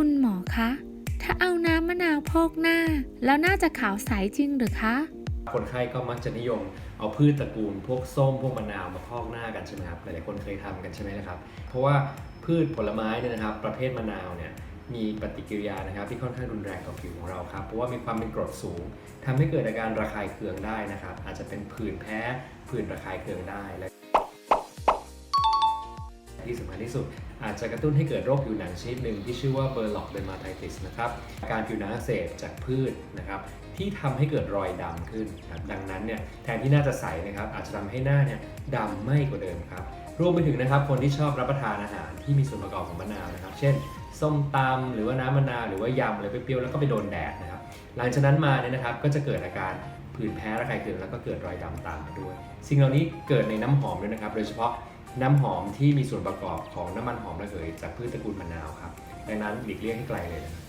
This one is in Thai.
คุณหมอคะ ถ้าเอาน้ำมะนาวพอกหน้า แล้วน่าจะขาวใสจริงหรือคะ คนไข้ก็มักจะนิยมเอาพืชตระกูลพวกส้มพวกมะนาวมาพอกหน้ากันใช่ไหมครับ หลายๆคนเคยทำกันใช่ไหมนะครับ เพราะว่าพืชผลไม้เนี่ยนะครับ ประเภทมะนาวเนี่ยมีปฏิกิริยานะครับ ที่ค่อนข้างรุนแรงต่อผิวของเราครับ เพราะว่ามีความเป็นกรดสูงทำให้เกิดอาการระคายเคืองได้นะครับ อาจจะเป็นผื่นแพ้ผื่นระคายเคืองได้ และที่สำคัญที่สุด อาจจะกระตุ้นให้เกิดโรคผิวหนังชนิดหนึ่งที่ชื่อว่าเบอร์ล็อกเดอร์มาไทติสนะครับการผิวหนังอักเสบจากพืชนะครับที่ทำให้เกิดรอยดำขึ้นครับดังนั้นเนี่ยแทนที่หน้าจะใสนะครับอาจจะทำให้หน้าเนี่ยดำไม่กว่าเดิมครับรวมไปถึงนะครับคนที่ชอบรับประทานอาหารที่มีส่วนประกอบของมะนาวนะครับ เช่น ส้มตำหรือว่าน้ำมะนาวหรือว่ายำอะไรเปรี้ยวๆแล้วก็ไปโดนแดดนะครับ หลังจากนั้นมาเนี่ยนะครับก็จะเกิดอาการผื่นแพ้ระคายเคืองแล้วก็เกิดรอยดำตามมาด้วย สิ่งเหล่านี้เกิดในน้ำหอมด้วยนะครับ โดยเฉพาะ น้ำหอมที่มีส่วนประกอบของน้ำมันหอมระเหยจากพืชตระกูลมะนาวครับดังนั้นหลีกเลี่ยงให้ไกลเลยนะครับ